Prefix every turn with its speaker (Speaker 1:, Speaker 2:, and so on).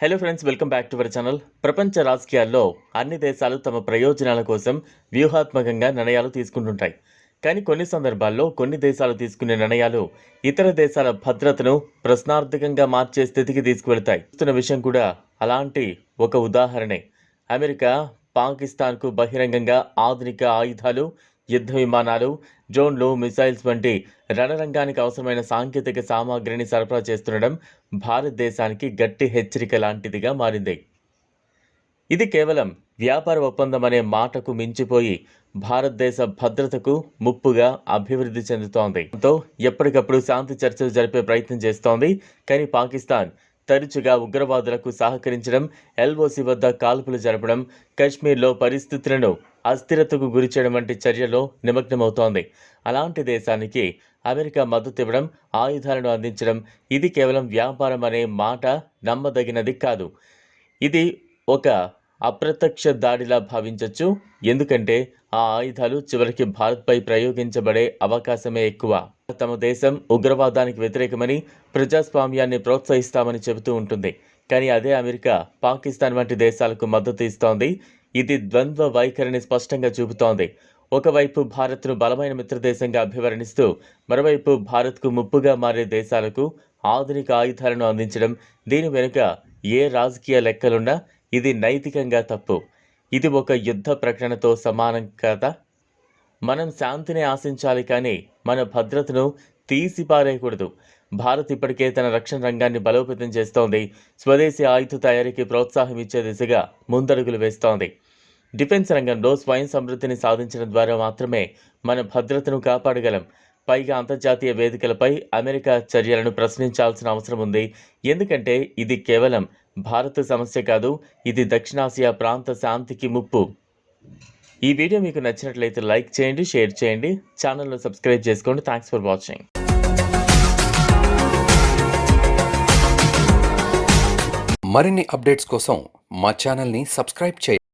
Speaker 1: Hello friends welcome back to our channel ప్రపంచ రాజకీయాల్లో అన్ని దేశాలు తమ ప్రయోజనాల కోసం వ్యూహాత్మకంగా నిర్ణయాలు తీసుకుంటుంటాయి. కానీ కొన్ని సందర్భాల్లో కొన్ని దేశాలు తీసుకునే నిర్ణయాలు ఇతర దేశాల భద్రతను ప్రశ్నార్థకంగా మార్చే స్థితికి తీసుకువెళ్తాయి. చూస్తున్న విషయం కూడా అలాంటి ఒక ఉదాహరణే. అమెరికా పాకిస్తాన్కు బహిరంగంగా ఆధునిక ఆయుధాలు యుద్ధ విమానాలు డ్రోన్లు మిసైల్స్ వంటి రణరంగానికి అవసరమైన సాంకేతిక సామాగ్రిని సరఫరా చేస్తుండడం భారతదేశానికి గట్టి హెచ్చరిక లాంటిదిగా మారింది. ఇది కేవలం వ్యాపార ఒప్పందం అనే మాటకు మించిపోయి భారతదేశ భద్రతకు ముప్పుగా అభివృద్ధి చెందుతోంది. తో ఎప్పటికప్పుడు శాంతి చర్చలు జరిపే ప్రయత్నం చేస్తోంది. కానీ పాకిస్తాన్ తరచుగా ఉగ్రవాదులకు సహకరించడం ఎల్ఓసి వద్ద కాల్పులు జరపడం కశ్మీర్లో పరిస్థితులను అస్థిరతకు గురిచేయడం వంటి చర్యల్లో నిమగ్నమవుతోంది. అలాంటి దేశానికి అమెరికా మద్దతు ఇవ్వడం ఆయుధాలను అందించడం ఇది కేవలం వ్యాపారం అనే మాట నమ్మదగినది కాదు. ఇది ఒక అప్రత్యక్ష దాడిలా భావించవచ్చు ఎందుకంటే ఆ ఆయుధాలు చివరికి భారత్పై ప్రయోగించబడే అవకాశమే ఎక్కువ. తమ దేశం ఉగ్రవాదానికి వ్యతిరేకమని ప్రజాస్వామ్యాన్ని ప్రోత్సహిస్తామని చెబుతూ ఉంటుంది. కానీ అదే అమెరికా పాకిస్తాన్ వంటి దేశాలకు మద్దతు ఇస్తోంది. ఇది ద్వంద్వ వైఖరిని స్పష్టంగా చూపుతోంది. ఒకవైపు భారత్ను బలమైన మిత్రదేశంగా అభివర్ణిస్తూ మరోవైపు భారత్కు ముప్పుగా మారే దేశాలకు ఆధునిక ఆయుధాలను అందించడం దీని వెనుక ఏ రాజకీయ లెక్కలున్నా ఇది నైతికంగా తప్పు. ఇది ఒక యుద్ధ ప్రకటనతో సమానం కదా? మనం శాంతిని ఆశించాలి కానీ మన భద్రతను తీసిపారేయకూడదు. భారత్ ఇప్పటికే తన రక్షణ రంగాన్ని బలోపేతం చేస్తోంది. స్వదేశీ ఆయుధ తయారీకి ప్రోత్సాహం ఇచ్చే దిశగా ముందడుగులు వేస్తోంది. డిఫెన్స్ రంగంలో స్వయం సమృద్ధిని సాధించడం ద్వారా మాత్రమే మన భద్రతను కాపాడగలం. పైగా అంతర్జాతీయ వేదికలపై అమెరికా చర్యలను ప్రశ్నించాల్సిన అవసరం ఉంది. ఎందుకంటే ఇది కేవలం భారత సమస్య కాదు ఇది దక్షిణాసియా ప్రాంత శాంతికి ముప్పు. ఈ వీడియో మీకు నచ్చినట్లయితే లైక్ చేయండి షేర్ చేయండి ఛానల్ను సబ్స్క్రైబ్ చేసుకోండి. థ్యాంక్స్ ఫర్ వాచింగ్
Speaker 2: మరిన్ని అప్డేట్స్ కోసం మా ఛానల్ని సబ్స్క్రైబ్ చేయండి.